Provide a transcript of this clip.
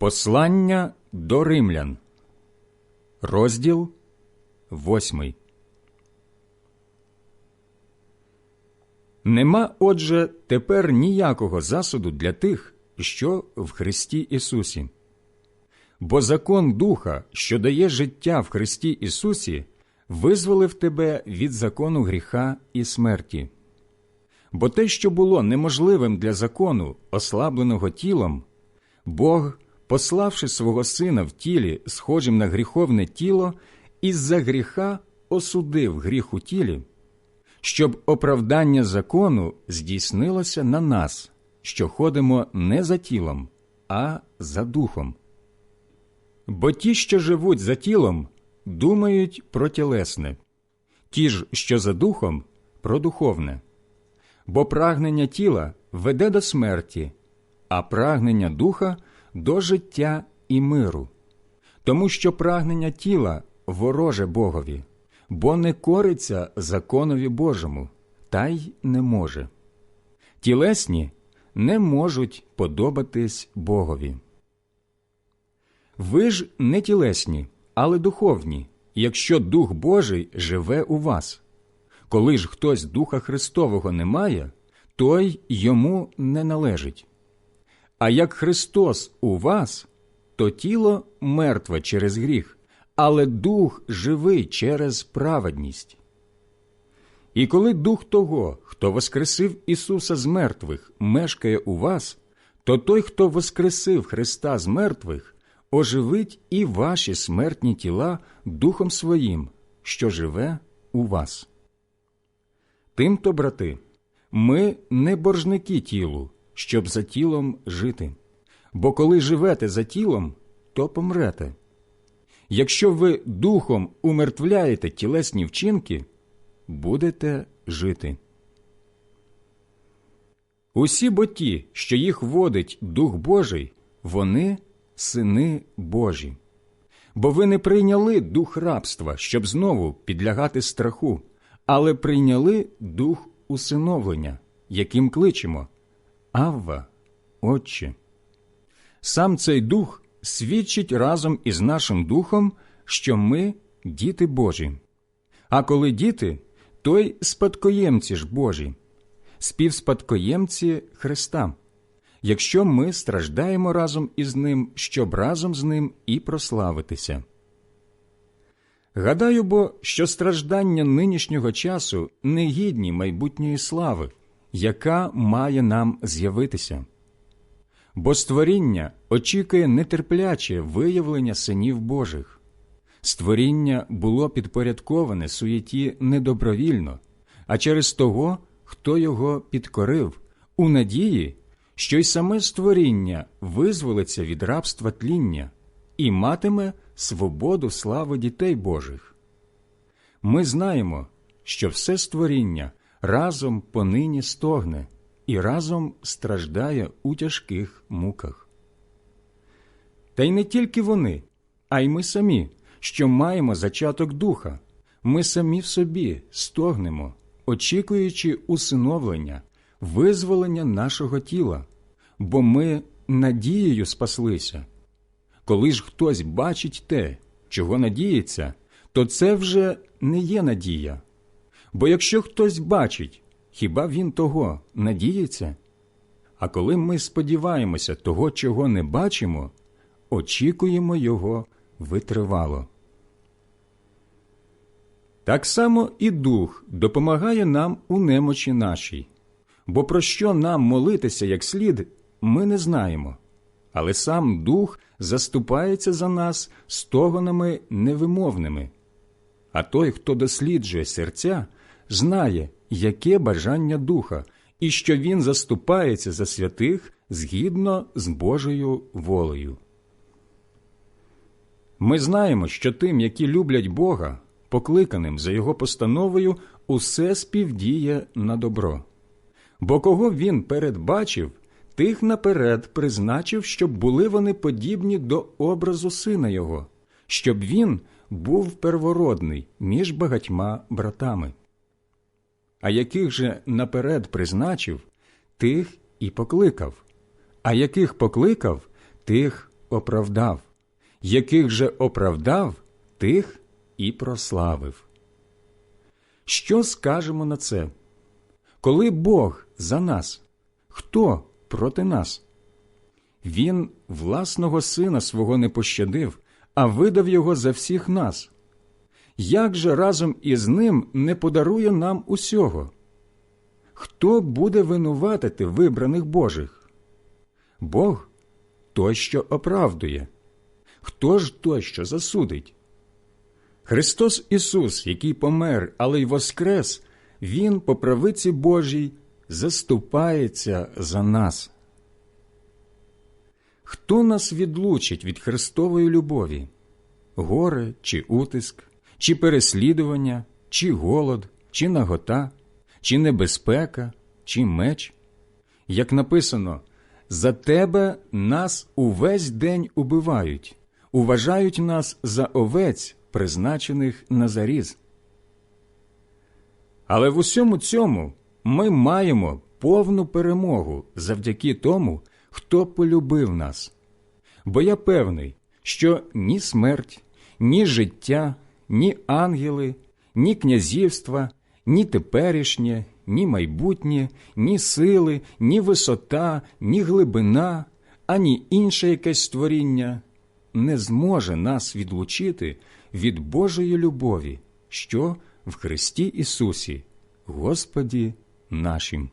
Послання до римлян, розділ восьмий. Нема, отже, тепер ніякого засуду для тих, що в Христі Ісусі. Бо закон Духа, що дає життя в Христі Ісусі, визволив тебе від закону гріха і смерті. Бо те, що було неможливим для закону, ослабленого тілом, Бог, пославши свого Сина в тілі, схожим на гріховне тіло, із-за гріха осудив гріх у тілі, щоб оправдання закону здійснилося на нас, що ходимо не за тілом, а за духом. Бо ті, що живуть за тілом, думають про тілесне, ті ж, що за духом, про духовне. Бо прагнення тіла веде до смерті, а прагнення духа до життя і миру, тому що прагнення тіла вороже Богові, бо не кориться законові Божому, та й не може. Тілесні не можуть подобатись Богові. Ви ж не тілесні, але духовні, якщо Дух Божий живе у вас. Коли ж хтось Духа Христового не має, той йому не належить. А як Христос у вас, то тіло мертве через гріх, але дух живий через праведність. І коли дух того, хто воскресив Ісуса з мертвих, мешкає у вас, то той, хто воскресив Христа з мертвих, оживить і ваші смертні тіла Духом Своїм, що живе у вас. Тимто, брати, ми не боржники тілу, щоб за тілом жити. Бо коли живете за тілом, то помрете. Якщо ви духом умертвляєте тілесні вчинки, будете жити. Усі бо ті, що їх водить Дух Божий, вони сини Божі. Бо ви не прийняли дух рабства, щоб знову підлягати страху, але прийняли дух усиновлення, яким кличемо Авва, Отче. Сам цей дух свідчить разом із нашим духом, що ми діти Божі. А коли діти, то й спадкоємці ж Божі, співспадкоємці Христа, якщо ми страждаємо разом із Ним, щоб разом з Ним і прославитися. Гадаю бо, що страждання нинішнього часу не гідні майбутньої слави, яка має нам з'явитися. Бо створіння очікує нетерпляче виявлення синів Божих. Створіння було підпорядковане суєті недобровільно, а через того, хто його підкорив, у надії, що й саме створіння визволиться від рабства тління і матиме свободу слави дітей Божих. Ми знаємо, що все створіння разом понині стогне і разом страждає у тяжких муках. Та й не тільки вони, а й ми самі, що маємо зачаток духа, ми самі в собі стогнемо, очікуючи усиновлення, визволення нашого тіла, бо ми надією спаслися. Коли ж хтось бачить те, чого надіється, то це вже не є надія. Бо якщо хтось бачить, хіба він того надіється? А коли ми сподіваємося того, чого не бачимо, очікуємо його витривало. Так само і дух допомагає нам у немочі нашій, бо про що нам молитися як слід, ми не знаємо, але сам дух заступається за нас стогонами невимовними. А той, хто досліджує серця, знає, яке бажання духа, і що він заступається за святих згідно з Божою волею. Ми знаємо, що тим, які люблять Бога, покликаним за Його постановою, усе співдіє на добро. Бо кого він передбачив, тих наперед призначив, щоб були вони подібні до образу сина Його, щоб він був первородний між багатьма братами. А яких же наперед призначив, тих і покликав, а яких покликав, тих оправдав, яких же оправдав, тих і прославив. Що скажемо на це? Коли Бог за нас, хто проти нас? Він власного сина свого не пощадив, а видав його за всіх нас. Як же разом із ним не подарує нам усього? Хто буде винуватити вибраних Божих? Бог той, що оправдує. Хто ж той, що засудить? Христос Ісус, який помер, але й воскрес, Він по правиці Божій заступається за нас. Хто нас відлучить від Христової любові? Горе чи утиск, чи переслідування, чи голод, чи нагота, чи небезпека, чи меч? Як написано, за тебе нас увесь день убивають, уважають нас за овець, призначених на заріз. Але в усьому цьому ми маємо повну перемогу завдяки тому, хто полюбив нас. Бо я певний, що ні смерть, ні життя, ні ангели, ні князівства, ні теперішнє, ні майбутнє, ні сили, ні висота, ні глибина, ані інше якесь створіння не зможе нас відлучити від Божої любові, що в Христі Ісусі, Господі нашим.